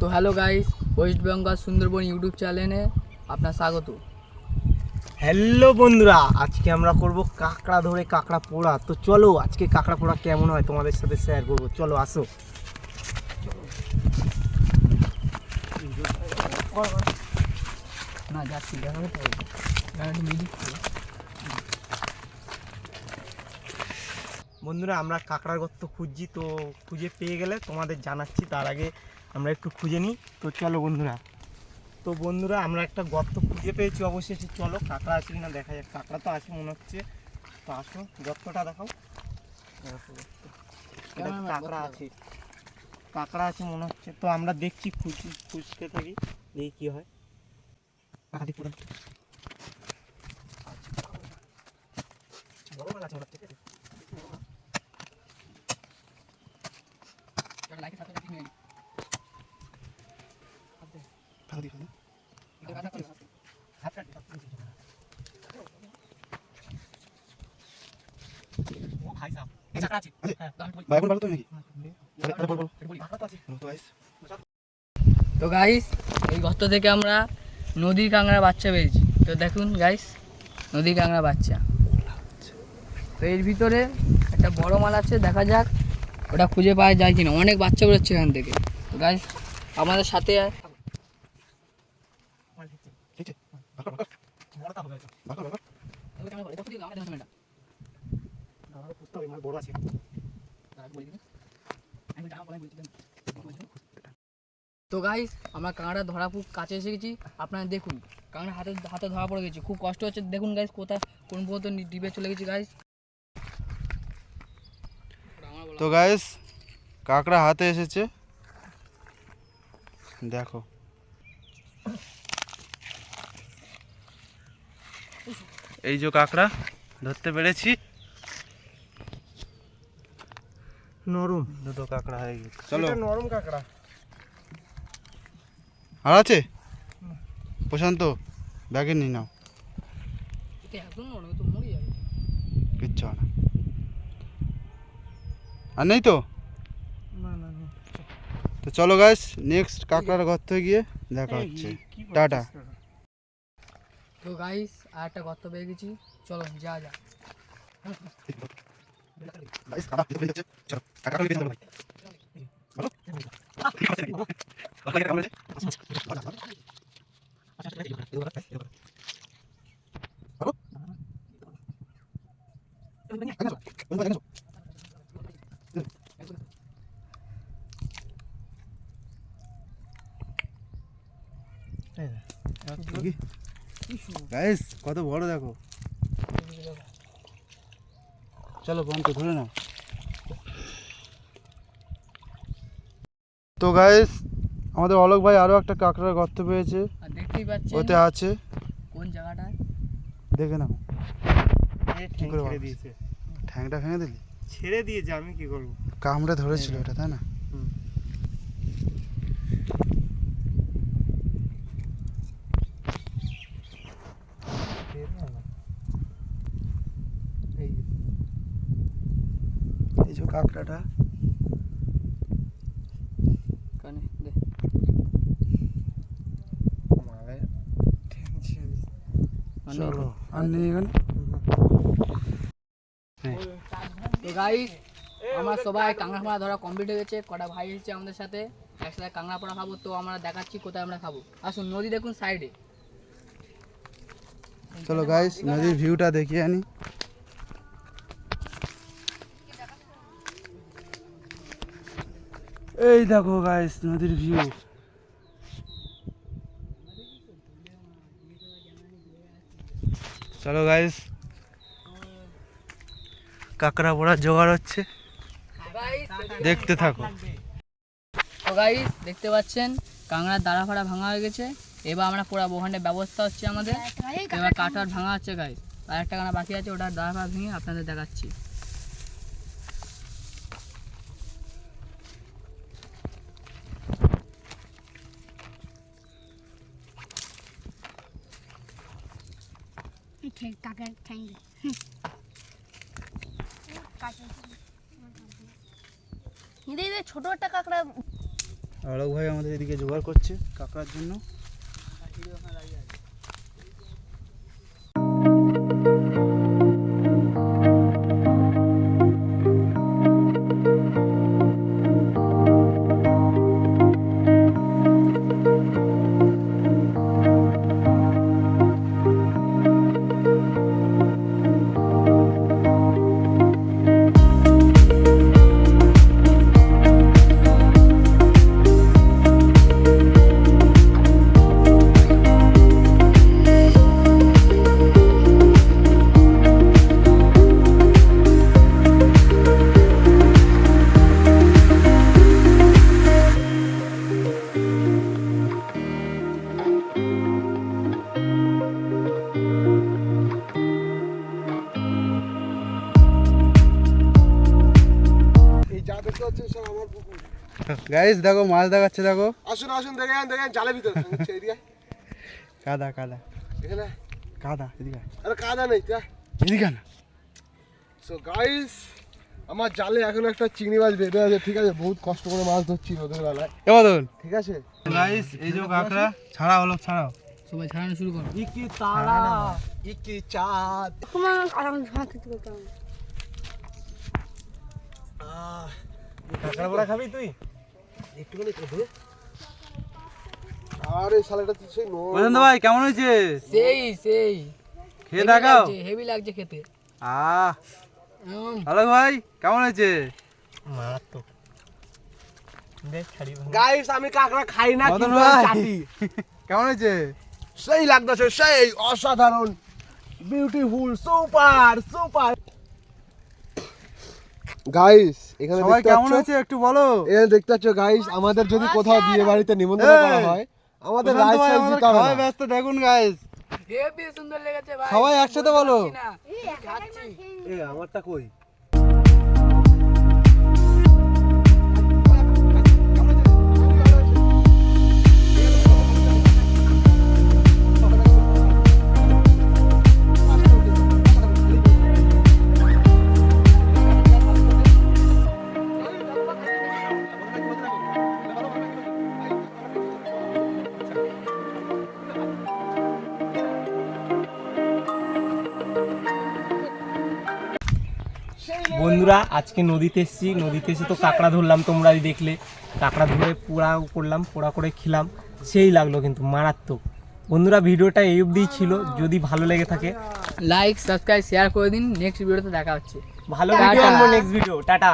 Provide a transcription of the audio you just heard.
তো hello guys West Bengal Sundarban YouTube চ্যানেলে আপনার স্বাগত। হ্যালো বন্ধুরা আজকে আমরা করব কাঁকড়া ধরে কাঁকড়া পোড়া। তো চলো আজকে কাঁকড়া পোড়া কেমন হয় তোমাদের সাথে শেয়ার করব। চলো আসো। না যাচ্ছি দেখা বন্ধুরা আমরা কাঁকড়ার গর্ত খুঁজছি তো খুঁজে পেয়ে গেলে তোমাদের জানাচ্ছি। তার আগে আমরা একটু খুঁজে নিই। তো চলো বন্ধুরা। তো বন্ধুরা আমরা একটা গর্ত খুঁজে পেয়েছি অবশেষে। চলো কাঁকড়া আছে কিনা দেখা যাক। কাঁকড়া তো আছে মনে হচ্ছে। তো আসো গর্তটা দেখাও। দেখো গর্ত। কাঁকড়া? আছে। কাঁকড়া আছে মনে হচ্ছে। তো আমরা দেখছি খুঁজছি খুঁজতে থাকি। দেখি কি হয়। লাইকে সাথে সাথে নিয়ে ফাঁকা দিয়ে ফেলো। হাত কাটবে, হাত কাটবে। ও ভাই সাহেব, এই কাঁকড়া আছে। হ্যাঁ, ভাই এখন ভালো তো গাইস এই গর্ত থেকে আমরা নদীর কাঁকড়া বাচ্চা পেয়েছি। তো দেখুন গাইস নদীর কাঁকড়া বাচ্চা। তো এর ভিতরে একটা বড় মাল আছে, দেখা যাক। ওটা খুঁজে পাওয়া যায় কিনা। অনেক বাচ্চা বেরোচ্ছে এখান থেকে। তো গাইস আমাদের সাথে ঠিক আছে ভালো ভালো বড়টা হবে হয়তো। ভালো ভালো দাঁড়াও, বুঝতে হবে, মাল বড় আছে। তো গাইস আমরা কাঁকড়া ধরা খুব কাছে এসে গেছি। আপনারা দেখুন কাঁকড়া হাতে হাতে ধরা পড়ে গেছি। খুব কষ্ট হচ্ছে। দেখুন গাইস কোথায়, কোন পর্যন্ত নি- ডিবে চলে গেছি গাইস তো গাইস কাঁকড়া হাতে এসেছে। দেখো। এই যে কাঁকড়া ধরতে পেরেছি। নরম। দুটো কাঁকড়া হয়ে গেছে। চলো। নরম কাঁকড়া। আর আছে? প্রশান্ত ব্যাগে নিয়ে নাও। কিচ্ছু না। আর নেই তো? না না না তো চলো গাইস নেক্সট কাঁকড়ার গর্তে গিয়ে দেখা হচ্ছে। টাটা। তো গাইস আর একটা গর্ত পেয়ে গেছি। চলো যা যা। গাইস গাইস কত বড় দেখো। চলো বন্ধ ধরে নাও। তো গাইস আমাদের অলোক ভাই আরও একটা কাঁকড়ার গর্ত পেয়েছে। ওতে আছে। কোন জায়গাটা? দেখে নাও। কি করে দিয়েছে। ঠ্যাংটা ভেঙে দিলি? ছেড়ে দিয়েছে আমি কি করব? কামড়ে ধরেছিল এটা তাই না হুম। বের হয় না। এই যে, এই যে কাঁকড়াটা চলো আর নেই এখানে হ্যাঁ। তো গাইস আমরা সবাই কাঁকড়া ফাঁড়া ধরা কমপ্লিট হয়ে গেছে। কটা ভাই এসেছে আমাদের সাথে। একসাথে কাঁকড়া পোড়া খাব তো আমরা দেখাচ্ছি কোথায় আমরা খাব। আসুন নদী দেখুন সাইডে চলো গাইস নদীর ভিউটা দেখিয়ে আনি। এই দেখো গাইস নদীর ভিউ চলো গাইস কাঁকড়া পড়ার জোগাড় হচ্ছে। দেখতে থাকো। তো গাইস দেখতে পাচ্ছেন, কাঁকড়ার দাঁড়া ফাড়া ভাঙা হয়ে গেছে। এবার আমরা পোড়াবো ওখানে ব্যবস্থা হচ্ছে আমাদের। এবার কাঠার ভাঙা হচ্ছে গাইস আর একটা কাঁকড়া বাকি আছে ওটা দাঁড়া ফাড়া ভেঙে আপনাদের দেখাচ্ছি। কাকের ঠ্যাং ছোট একটা কাঁকড়া। অলোক ভাই আমাদের এদিকে জোগাড় করছে কাঁকড়ার জন্য। গাইস দেখো মাছ দেখাচ্ছে দেখো। আসুন আসুন দেখেন দেখেন জালের ভিতরে কাদা কাদা। এখানে কাদা এদিকে আরে কাদা নেই তা। এদিকে না। সো গাইস আমার জালে এখন একটা চিংড়ি মাছ বেঁধে আছে ঠিক আছে? বহুত কষ্ট করে মাছ ধরছি রোদের বেলায়। এ মদন ঠিক আছে? গাইস এই যে কাঁকড়া ছাড়া হলো ছাড়াও। সবাই ছাড়ানো শুরু করো। ইকি তারা ইকি চাঁদ। আহ, কাঁকড়া বড়া খাবি তুই? একটুখানি খাবে আরে শালাটা তো সেই নো ভাই কেমন হয়েছে? সেই সেই। খেয়ে দেখাও। হেভি লাগছে খেতে। আহ। উম, ভাই কেমন হয়েছে? মারাত্মক দেখ ছাড়ি ভাঙা। গাইস আমি কাঁকড়া খাই না কিন্তু ভাই। চাটি। কেমন হয়েছে? সেই লাগতেছে সেই অসাধারণ বিউটিফুল সুপার সুপার গাইস এখানে সবাই কেমন আছে হয়েছে একটু বলো। এখানে দেখতে পাচ্ছ গাইস আমাদের যদি কোথাও বিয়ে বাড়িতে নিমন্ত্রণ করা হয় আমাদের লাইফস্টাইল দিতে হবে ব্যস্ত দেখুন গাইস হেভি সুন্দর লেগেছে ভাই। সবাই একসাথে বলো। বলতে পারছি না। খাচ্ছি এ আমারটা কই? বন্ধুরা আজকে নদীতে এসেছি। নদীতে এসে তো কাঁকড়া ধরলাম তোমরাই দেখলে। কাঁকড়া ধরে পোড়া করলাম পোড়া করে খেলাম। সেই লাগল কিন্তু মারাত্মক। বন্ধুরা ভিডিওটা এই অবধিই ছিল। যদি ভালো লেগে থাকে লাইক সাবস্ক্রাইব শেয়ার করে দিন। নেক্সট ভিডিওতে দেখা হচ্ছে। ভালো ভিডিও নেক্সট ভিডিও টাটা।